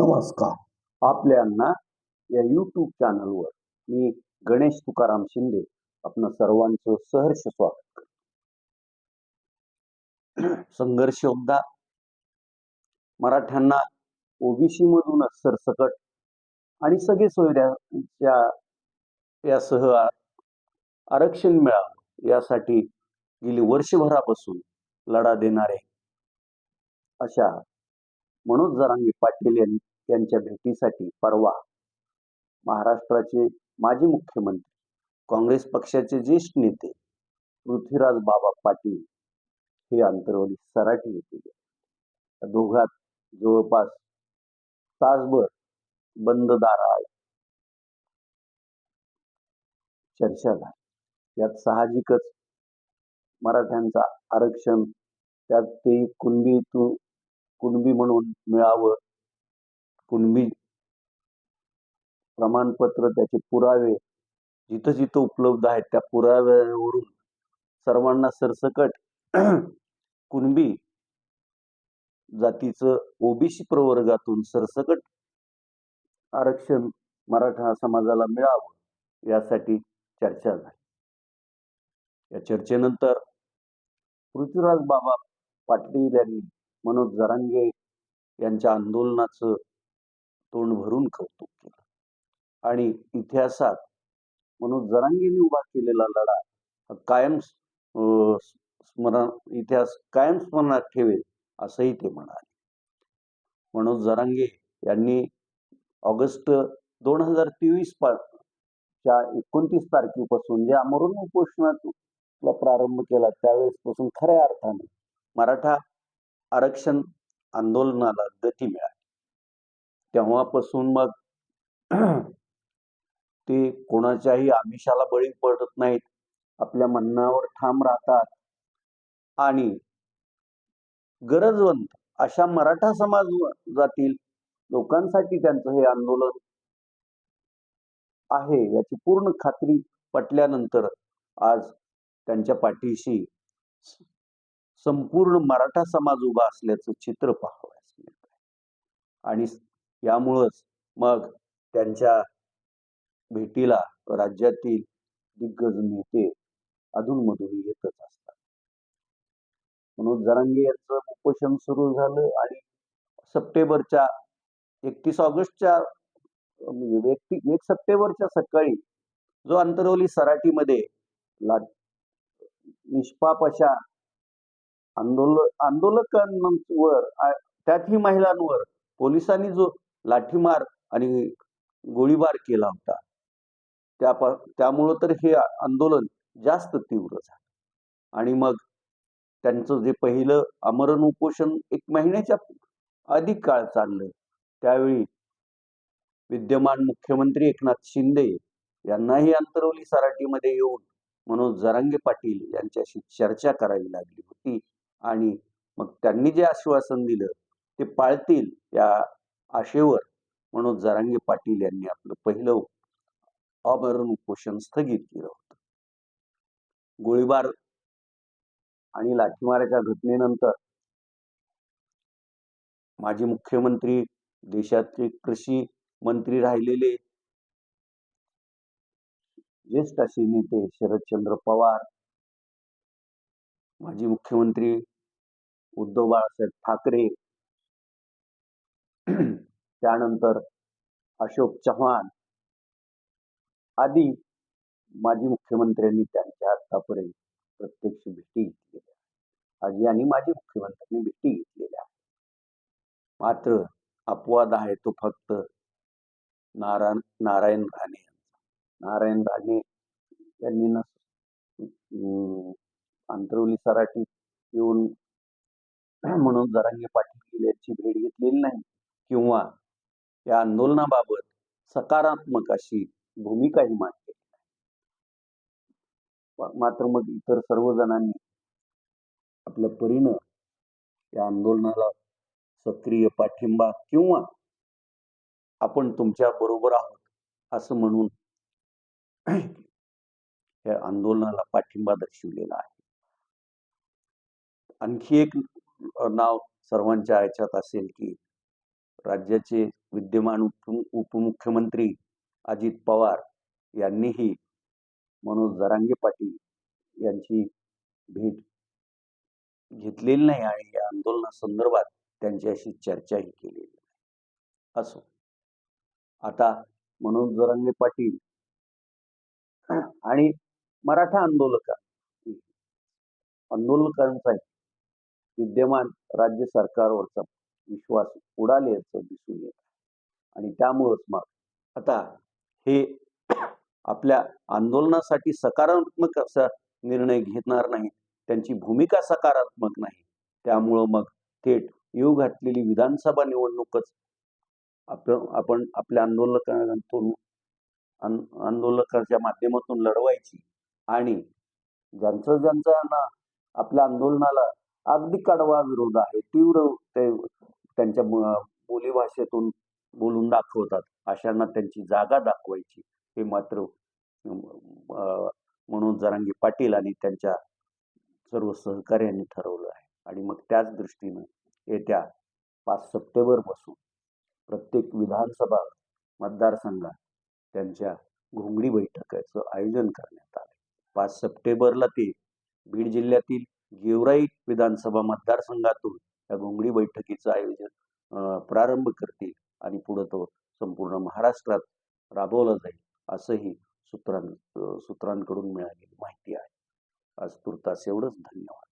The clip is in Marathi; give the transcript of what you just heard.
नमस्कार. आपल्यांना या यूट्यूब चॅनलवर मी गणेश तुकाराम शिंदे आपण सर्वांचं सहर्ष स्वागत करतो. संघर्ष होता मराठ्यांना ओबीसी मधूनच सरसकट आणि सगळे सोयऱ्याच्या यासह आरक्षण मिळावं यासाठी गेली वर्षभरापासून लढा देणारे अशा मनोज जरांगे पाटील यांनी यांच्या भेटीसाठी परवा महाराष्ट्राचे माजी मुख्यमंत्री काँग्रेस पक्षाचे ज्येष्ठ नेते पृथ्वीराज बाबा पाटील हे अंतरवली सराठी येथे गेले. दोघात जवळपास तासभर बंद दाराआड चर्चा झाली यात साहजिकच मराठ्यांचा आरक्षण त्यात ते कुणबी तू कुणबी म्हणून मिळावं कुणबी प्रमाणपत्र त्याचे पुरावे जिथं जिथं उपलब्ध आहेत त्या पुराव्यावरून सर्वांना सरसकट कुणबी जातीचं ओबीसी प्रवर्गातून सरसकट आरक्षण मराठा समाजाला मिळावं यासाठी चर्चा झाली. या चर्चेनंतर पृथ्वीराज बाबा पाटील यांनी मनोज जरांगे यांच्या आंदोलनाचं तोंड भरून कौतुक केलं. आणि इतिहासात म्हणून जरांगीने उभा केलेला लढा हा कायम स्मरण इतिहास कायम स्मरणात ठेवेल असंही ते म्हणाले. मनोज जरांगे यांनी ऑगस्ट दोन हजार तेवीस च्या एकोणतीस तारखेपासून जे आमरण उपोषणाला प्रारंभ केला त्यावेळेसपासून खऱ्या अर्थाने मराठा आरक्षण आंदोलनाला गती मिळाली. तेव्हापासून मग ते कोणाच्याही आमिषाला बळी पडत नाहीत. आपल्या मनावर ठाम राहतात. आणि गरजवंत अशा मराठा समाज जातील लोकांसाठी त्यांचं हे आंदोलन आहे याची पूर्ण खात्री पटल्यानंतर आज त्यांच्या पाठीशी संपूर्ण मराठा समाज उभा असल्याचं चित्र पाहावयास मिळत आहे आणि यामुळंच मग त्यांच्या भेटीला राज्यातील दिग्गज नेते अधूनमधून येतच असतात. म्हणून जरांगे यांचं उपोषण सुरू झालं आणि सप्टेंबरच्या एकतीस ऑगस्टच्या म्हणजे व्यक्ती एक सप्टेंबरच्या सकाळी जो अंतरवली सराटीमध्ये ला निष्पाप अशा आंदोलन आंदोलकांवर त्यातही महिलांवर पोलिसांनी जो लाठीमार आणि गोळीबार केला होता. त्या त्यामुळं तर हे आंदोलन जास्त तीव्र झालं. आणि मग त्यांचं जे पहिलं आमरण उपोषण एक महिन्याच्या अधिक काळ चाललं त्यावेळी विद्यमान मुख्यमंत्री एकनाथ शिंदे यांनाही अंतरवली सराटीमध्ये येऊन मनोज जरांगे पाटील यांच्याशी चर्चा करावी लागली होती. आणि मग त्यांनी जे आश्वासन दिलं ते पाळतील या आशेवर म्हणून जरांगे पाटील यांनी आपलं पहिलं अमरण उपोषण स्थगित केलं होतं. गोळीबार आणि लाठीमाराच्या घटनेनंतर माजी मुख्यमंत्री देशाचे कृषी मंत्री राहिलेले ज्येष्ठ असे नेते शरदचंद्र पवार माजी मुख्यमंत्री उद्धव बाळासाहेब ठाकरे त्यानंतर अशोक चव्हाण आदी माजी मुख्यमंत्र्यांनी त्यांच्या आतापर्यंत प्रत्यक्ष भेटी घेतलेल्या आजी आणि माजी मुख्यमंत्र्यांनी भेटी घेतलेल्या मात्र अपवाद आहे तो फक्त नारायण नारायण राणे यांचा. नारायण राणे यांनी ना अं, आंतरवली येऊन म्हणून जरांगे पाटील यांची भेट घेतलेली नाही. किंवा या आंदोलनाबाबत सकारात्मक अशी भूमिकाही मांडली. मात्र मग इतर सर्व जणांनी आपल्या परीनं या आंदोलनाला सक्रिय पाठिंबा किंवा आपण तुमच्या बरोबर आहोत असं म्हणून या आंदोलनाला पाठिंबा दर्शवलेला आहे. आणखी एक नाव सर्वांच्या याच्यात असेल की राज्याचे विद्यमान उप उपमुख्यमंत्री अजित पवार यांनीही मनोज जरांगे पाटील यांची भेट घेतलेली नाही आणि या आंदोलनासंदर्भात त्यांच्याशी चर्चाही केलेली नाही. असो. आता मनोज जरांगे पाटील आणि मराठा आंदोलक आंदोलकांचा विद्यमान राज्य सरकारवरचा विश्वास उडाल्याचं दिसून येत आहे. आणि त्यामुळंच मग. आता हे आपल्या आंदोलनासाठी सकारात्मक असा निर्णय घेणार नाही त्यांची भूमिका सकारात्मक नाही. त्यामुळं मग थेट येऊ घातलेली विधानसभा निवडणूकच आपण आपण आपल्या आंदोलकांतून आं- आंदोलकांच्या माध्यमातून लढवायची आणि ज्यांचं ज्यांचा आपल्या आंदोलनाला अगदी कडवा विरोध आहे तीव्र ते त्यांच्या बोलीभाषेतून बोलून दाखवतात. अशांना त्यांची जागा दाखवायची हे मात्र म्हणून जरांगी पाटील आणि त्यांच्या सर्व सहकार्यांनी ठरवलं आहे. आणि मग त्याच दृष्टीनं येत्या पाच सप्टेंबरपासून प्रत्येक विधानसभा मतदारसंघात त्यांच्या घोंगडी बैठकाचं आयोजन करण्यात आलं. पाच सप्टेंबरला ते बीड जिल्ह्यातील गेवराई विधानसभा मतदारसंघातून या घोंगडी बैठकीचं आयोजन प्रारंभ करतील. आणि पुढं तो संपूर्ण महाराष्ट्रात राबवला जाईल असंही सूत्रां सूत्रांकडून मिळालेली माहिती आहे. आज तुर्तास एवढंच. धन्यवाद.